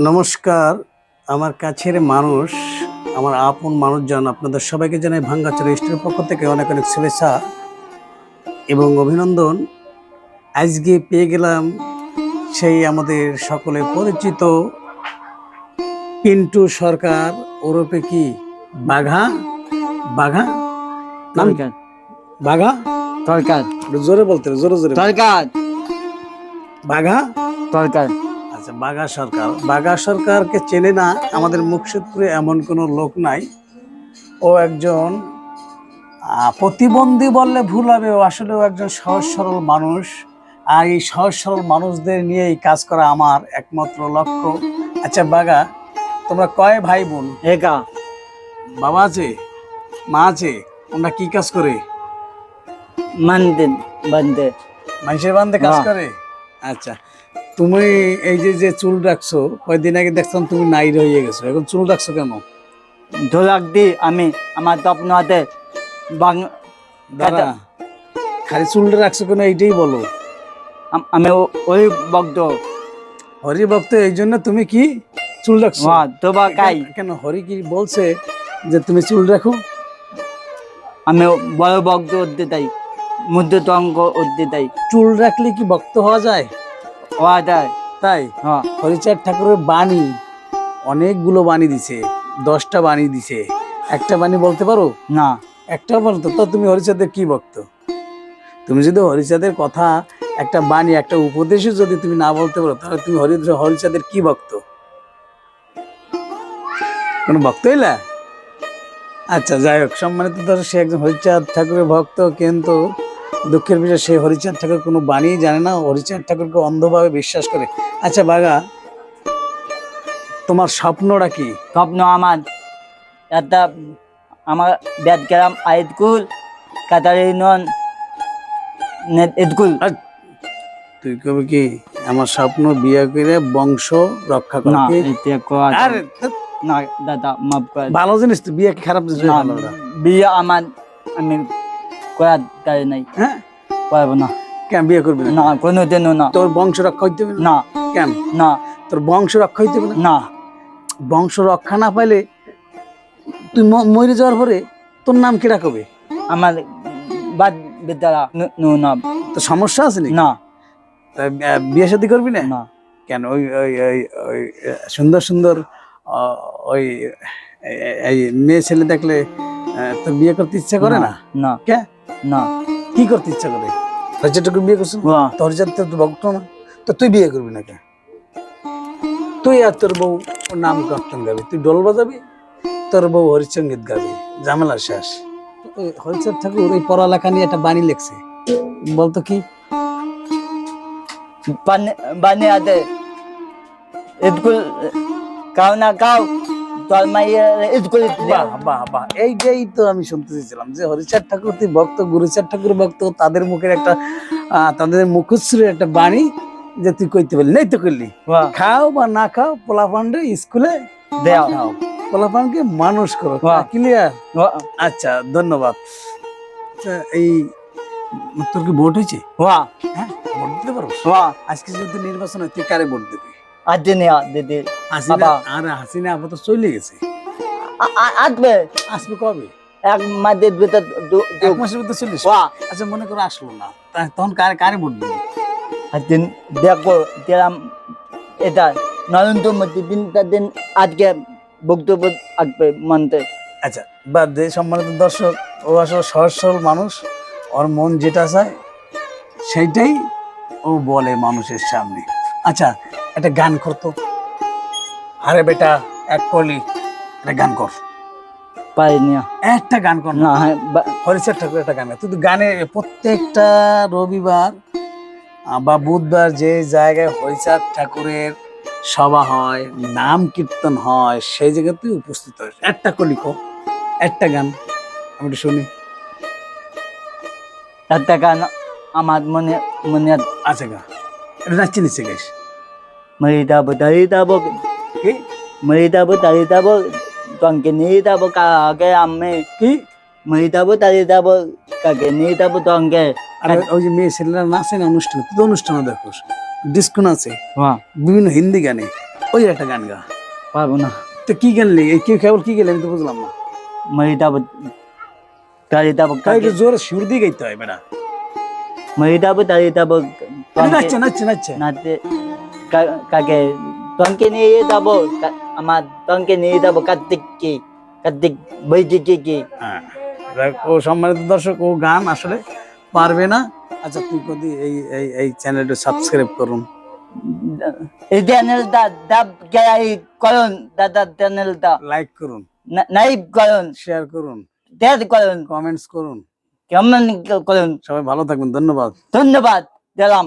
নমস্কার আমার কাছের মানুষ আমার আপন মানুষজন আপনাদের সবাইকে জানাই ভাঙ্গাচর স্টের পক্ষ থেকে অনেক অনেক শুভেচ্ছা এবং অভিনন্দন। আজকে পেয়ে গেলাম সেই আমাদের সকলে পরিচিত পিন্টু সরকার ওরফে কি? বাঘা? বাঘা? নাম বাঘা? তরকার জোরে বলতে জোরে জোরে বাঘা? তরকার আচ্ছা বাঘা সরকার। বাঘা সরকারকে চেনে না আমাদের মুর্শিদপুরে এমন কোনো লোক নাই। ও একজন প্রতিবন্ধী বললে ভুল হবে ও আসলে ও একজন সহজ সরল মানুষ। আর এই সহজ সরল মানুষদের নিয়ে এই কাজ করা আমার একমাত্র লক্ষ্য। আচ্ছা বাঘা তোমরা কয় ভাই বোন? একা। বাবা আছে মা আছে ওনারা কি কাজ করে? মানতে বানতে। মানুষের বান্ধে কাজ করে? আচ্ছা তুমি এই যে যে চুল রাখছো কয়দিন আগে দেখতাম তুমি নাইর হয়ে গেছো। এখন চুল রাখছো কেন? ঢোলাক দি আমি আমার স্বপ্ন হাতে বাং দাদা খালি চুলটা রাখছো কেন এইটাই বলো। আম- আমি ও- ওই বক্ত হরি ভক্ত এই জন্য তুমি কি চুল রাখছো? হ্যাঁ তোবা কাই? কেন- কেন হরি কি বলছে যে তুমি চুল রাখো? আমি বড় বক্ত উঠতে তাই মধ্যে তঙ্ক উঠতে তাই চুল রাখলে কি ভক্ত হওয়া যায়? হওয়া যায় তাই হ্যাঁ হরিচাঁদ ঠাকুরের বাণী অনেকগুলো বাণী দিছে দশটা বাণী দিছে। একটা বাণী বলতে পারো? না। একটা বলতো তো তুমি হরিচাঁদের কি ভক্ত? তুমি যদি হরিচাঁদের কথা একটা বাণী একটা উপদেশও যদি তুমি না বলতে পারো তাহলে তুমি হরি হরিচাঁদের কি ভক্ত? কোন ভক্ত হইলা আচ্ছা যাই হোক সম্মানিত ধরো সে একজন হরিচাঁদ ঠাকুরের ভক্ত কিন্তু দুঃখের বিষয় সে হরিচাঁদ ঠাকুর কোনো বাণী জানে না হরিচাঁদ ঠাকুরকে অন্ধভাবে বিশ্বাস করে। আচ্ছা বাগা তোমার স্বপ্নটা কি? স্বপ্ন আমার। একটা আমার বেদগ্রাম আইতকুল কাতারি নন ইদকুল তুই কবি কি? আমার স্বপ্ন বিয়ে করে বংশ রক্ষা করা না আরে দাদা মাফ করে ভালো জিনিস তো বিয়ে কি খারাপ জিনিস? না। বিয়ে আমার আমি নাই। হ্যাঁ? পারব না। কেন বিয়ে করবি না? না কোনোদিনও না। তোর বংশ রক্ষা হইতে হবে না? কেন? না। তোর বংশ রক্ষা হইতে হবে না? বংশ রক্ষা না পাইলে তুই মরে যাওয়ার পরে তোর নাম কি রাখবে আমার বাদ বিদ্যারা নো না তো সমস্যা আছে না। তা, বিয়ে শাদী করবি না? না। কেন? ওই ওই ওই ওই সুন্দর সুন্দর ওই এই মেয়ে ছেলে দেখলে তোর বিয়ে করতে ইচ্ছা করে না? না। কে? না। কি করতে ইচ্ছা করে? হরিচাঁদকে বিয়ে করছ? বাহ, তোর যাতে তো ভক্ত না। তো তুই বিয়ে করবি না কে তুই আর তোর বউ নাম কীর্তন গাবি। তুই ডোল বাজাবি তোর বউ হরিচঙ্গীত গাবি। ঝামেলা শেষ। হরিচাঁদ ঠাকুর এই পড়ালেখা নিয়ে একটা বাণী লেখছে। বলতো কি? বানে আতে স্কুল কাও না কাও। তোর মাইয়ে স্কুল বাহ বাহ বাহ এইটাই তো আমি শুনতে চেয়েছিলাম যে ঠাকুর ভক্ত গুরুচাঁদ ঠাকুর ভক্ত তাদের মুখের একটা তাদের মুখশ্রীর একটা বাণী যে তুই কইতে পারলি নেই তো করলি খাও বা না খাও পোলাপান্ডে স্কুলে দেও খাও পোলাপানকে মানুষ করো। ক্লিয়ার আচ্ছা ধন্যবাদ। এই তোর কি ভোট হয়েছে? হ্যাঁ ভোট দিতে পারো আজকে যদি নির্বাচন হয় তুই কারে ভোট দিবি? নিয়া দিদি। হাসিনা। আর হাসিনা আপাতত চলে গেছে। আসবে? আসবে কবে? এক মাসের ভিতর এক মাসের মধ্যে চল্লিশ বাহ। আচ্ছা মনে করো আসলো না। তখন কারে কারে ভোট দিবি? দেখো দিলাম এটা নরেন্দ্র মোদী। দিন দিন আজকে বক্তব্য আসবে মন্ত্রে। আচ্ছা বাদ দে সম্মানিত দর্শক ও আসলে সহজ সরল মানুষ। ওর মন যেটা চায় সেইটাই ও বলে মানুষের সামনে। আচ্ছা একটা গান করতো। আরে বেটা এক কলি একটা গান কর। পাইনি। একটা গান কর না। হ্যাঁ হরিচাঁদ ঠাকুর একটা গান। তুই গানে প্রত্যেকটা রবিবার বা বুধবার যে জায়গায় হরিচাঁদ ঠাকুরের সভা হয় নাম কীর্তন হয় সেই জায়গায় তুই উপস্থিত হয় একটা কলি কো একটা গান। আমি একটু শুনি। একটা গান আমার মনে মনে আছে গা। এটা নাচি নিচ্ছে গাইস মরি যাব দাঁড়িয়ে যাব কি? মরি যাব তঙ্কে নিয়ে যাব কাকে আমি কি? মরি যাব কাকে নিয়ে যাব আর ওই- যে মেয়ে ছেলেরা নাচে না অনুষ্ঠানে? তুই তো অনুষ্ঠানে দেখোস ডিস্কো নাচে? হ্যাঁ। বিভিন্ন হিন্দি গানে? ওই একটা গান গা। পারব না। তো কি গান লিখে কি কেবল কি গেলে আমি তো বুঝলাম না। মরি যাব তাড়ি যাব তাই জোরে সুর দিয়ে গাইতে হয় বেটা। মরি যাব তাড়ি যাব নাচছে নাচছে নাচছে। কাকে তনকে নিয়ে যাব আমার তনকে নিয়ে যাব কার্তিক কি কার্তিক বৈদ্যুতিক কি ও সম্মানিত দর্শক ও গান আসলে পারবে না। আচ্ছা তুই কদি এই এই এই চ্যানেলটা সাবস্ক্রাইব করুন। এই চ্যানেলটা ডাব গাই করুন দাদা চ্যানেলটা লাইক করুন। নাই করুন। শেয়ার করুন। ত্যাগ করুন। কমেন্টস করুন। কেমন করুন। সবাই ভালো থাকবেন ধন্যবাদ। ধন্যবাদ দিলাম